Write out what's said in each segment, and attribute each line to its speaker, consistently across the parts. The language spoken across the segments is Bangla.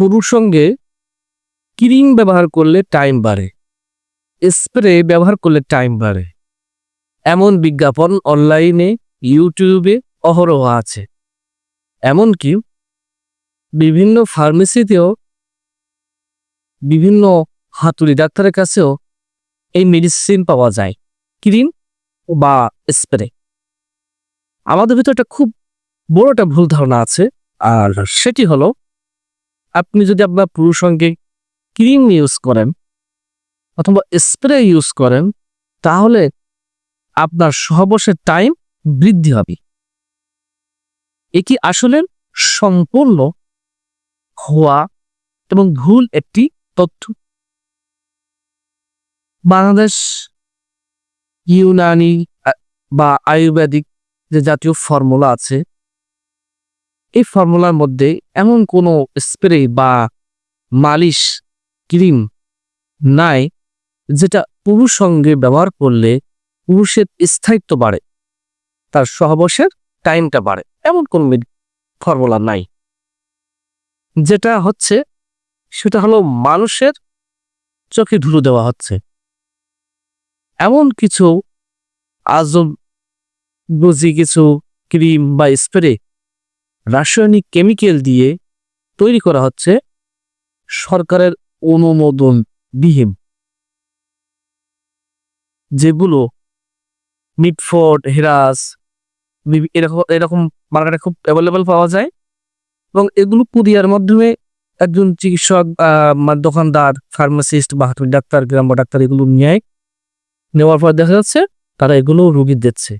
Speaker 1: পুরুষ সঙ্গে ক্রিম ব্যবহার করলে টাইম বাড়ে। স্প্রে ব্যবহার করলে টাইম বাড়ে। এমন বিজ্ঞাপন অনলাইনে, ইউটিউবে অহরহ আছে। এমনকি বিভিন্ন ফার্মেসিতেও বিভিন্ন হাতুড়ি ডাক্তারের কাছেও এই মেডিসিন পাওয়া যায়, ক্রিম বা স্প্রে। আমাদের ভিতরে একটা খুব বড় একটা ভুল ধারণা আছে, আর সেটি হলো আপনি যদি আপনার পুরুষ সঙ্গে ক্রিম ইউজ করেন অথবা স্প্রে ইউজ করেন, তাহলে আপনার সহবশের টাইম বৃদ্ধি হবে। এ কি আসলে সম্পূর্ণ হওয়া এবং ভুল একটি তথ্য? বাংলাদেশ, ইউনানি বা আয়ুর্বেদিক যে জাতীয় ফর্মুলা আছে এই ফর্মুলার মধ্যে এমন কোনো স্প্রে বা মালিশ, ক্রিম নাই যেটা পুরুষ সঙ্গে ব্যবহার করলে পুরুষের স্থায়িত্ব বাড়ে, তার সহবশের টাইমটা বাড়ে, এমন কোন ফর্মুলা নাই। যেটা হচ্ছে, সেটা হলো মানুষের চোখে ধুলো দেওয়া হচ্ছে। এমন কিছু আজব বুঝি কিছু ক্রিম বা স্প্রে রাসায়নিক কেমিক্যাল দিয়ে তৈরি করা হচ্ছে সরকারের অনুমোদন বিহীন, যেগুলো মিটফোর্ড হেরাস এরকম এরকম মার্কেটে খুব অ্যাভেলেবেল পাওয়া যায় এবং এগুলো কুরিয়ার মাধ্যমে একজন চিকিৎসক দোকানদার ফার্মাসিস্ট বা ডাক্তার, গ্রাম্য ডাক্তার এগুলো নিয়ে নেওয়ার পর দেখা যাচ্ছে তারা এগুলো রুগী দিচ্ছে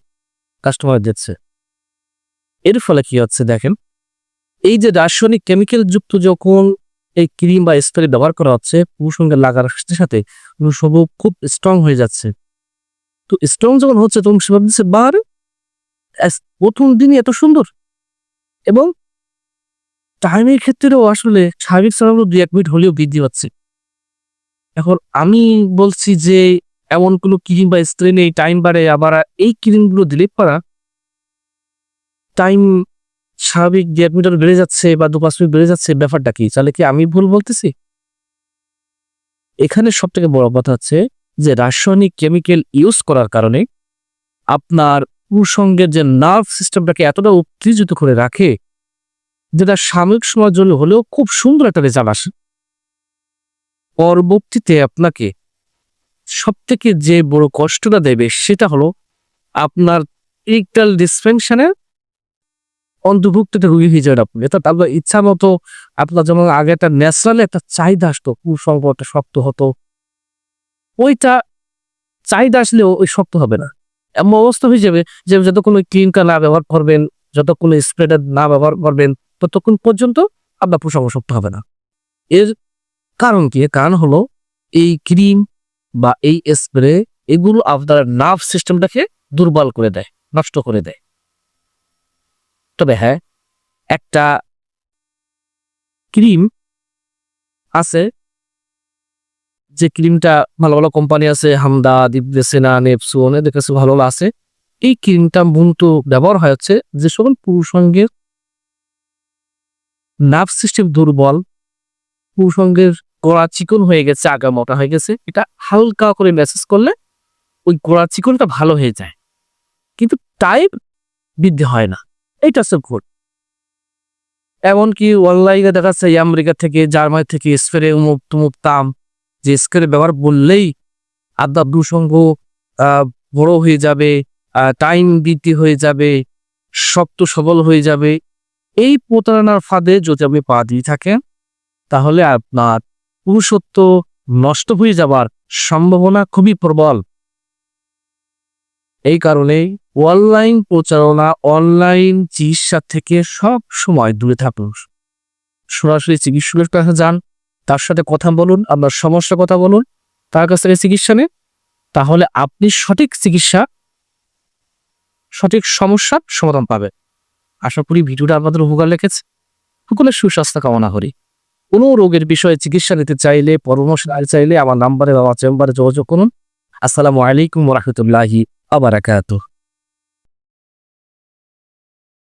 Speaker 1: কাস্টমার দিচ্ছে। এর ফলে কি হচ্ছে দেখেন? এই যে রাসায়নিক কেমিক্যাল যুক্ত যখন এই ক্রিম বা স্প্রে ব্যবহার করা হচ্ছে পুরুষ লাগার সাথে সাথে সব খুব স্ট্রং হয়ে যাচ্ছে। তো স্ট্রং যখন হচ্ছে, তখন সে ভাবছে বার প্রথম দিনই এত সুন্দর। এবং টাইমের ক্ষেত্রেও আসলে স্বাভাবিক চালানো দুই এক মিনিট হলেও বৃদ্ধি পাচ্ছে। এখন আমি বলছি যে, এমন কোনো ক্রিম বা স্প্রে নেই টাইম বাড়ে, আবার এই ক্রিমগুলো দিলে পারা টাইম স্বাভাবিক দুই এক মিনিট বেড়ে যাচ্ছে বা দু পাঁচ মিনিট বেড়ে যাচ্ছে, ব্যাপারটা কি? তাহলে কি আমি ভুল বলতেছি? এখানে সব থেকে বড় কথা হচ্ছে যে রাসায়নিক কেমিক্যাল ইউজ করার কারণে আপনার পুরুষঙ্গের যে নার্ভ সিস্টেমটাকে এতটা উত্তেজিত করে রাখে যেটা সাময়িক সময়ের জন্য হলেও খুব সুন্দর একটা রেজাল্ট আসে। পরবর্তীতে আপনাকে সব থেকে যে বড় কষ্টটা দেবে সেটা হলো আপনার ইকটাল ডিসফেনশনের অন্তর্ভুক্ত রুগী যাবেন আপনি অর্থাৎ আপনার ইচ্ছা মতো আপনার যেমন আগে একটা ন্যাচারালি একটা চাহিদা আসতো কুসঙ্গ একটা শক্ত হতো, ওইটা চাহিদা আসলেও ওই শক্ত হবে না। এমন অবস্থা হয়ে যাবে যে যতক্ষণ ওই ক্রিমটা না ব্যবহার করবেন, যতক্ষণ স্প্রেটা না ব্যবহার করবেন, ততক্ষণ পর্যন্ত আপনার প্রসঙ্গ শক্ত হবে না। এর কারণ কি? কারণ হলো এই ক্রিম বা এই স্প্রে এগুলো আপনার নার্ভ সিস্টেমটাকে দুর্বল করে দেয়, নষ্ট করে দেয়। তবে হ্যাঁ একটা ক্রিম আছে যে ক্রিমটা ভালো ভালো কোম্পানি আছে, হামদা দিবসেনা নেপসুন এদের কাছে ভালো ভালো আছে। এই ক্রিমটা মূলত ব্যবহার হয় হচ্ছে যে সকল পুরুষঙ্গের নার্ভ সিস্টেম দুর্বল, পুরুষঙ্গের গোড়া চিকন হয়ে গেছে, আগা মোটা হয়ে গেছে, এটা হালকা করে মেসেজ করলে ওই গোড়া চিকনটা ভালো হয়ে যায়। কিন্তু টাইপ বৃদ্ধি হয় না। এইটা হচ্ছে ভুল। এমনকি অনলাইনে দেখা যাচ্ছে আমেরিকা থেকে, জার্মানি থেকে স্প্রে উমুক তুমুক তাম যে স্প্রে ব্যবহার বললেই আদার দুসঙ্গ বড় হয়ে যাবে টাইম বৃদ্ধি হয়ে যাবে, শক্ত সবল হয়ে যাবে। এই প্রতারণার ফাঁদে যদি আপনি পা দিয়ে থাকেন, তাহলে আপনার পুরুষত্ব নষ্ট হয়ে যাবার সম্ভাবনা খুবই প্রবল। এই কারণেই অনলাইন প্রচারণা, অনলাইন চিকিৎসা থেকে সব সময় দূরে থাকুন। সরাসরি চিকিৎসকের কাছে যান, তার সাথে কথা বলুন, আপনার সমস্যার কথা বলুন, তার কাছ থেকে চিকিৎসা নিন, তাহলে আপনি সঠিক চিকিৎসা, সঠিক সমস্যার সমাধান পাবেন। আশা করি ভিডিওটা আপনাদের উপকার লেগেছে। সকলের সুস্বাস্থ্য কামনা করি। কোনো রোগের বিষয়ে চিকিৎসা নিতে চাইলে, পরামর্শ চাইলে আমার নাম্বারে বা চেম্বারে যোগাযোগ করুন। আসসালামু আলাইকুম রহমতুল্লাহি আবারাকাতুহ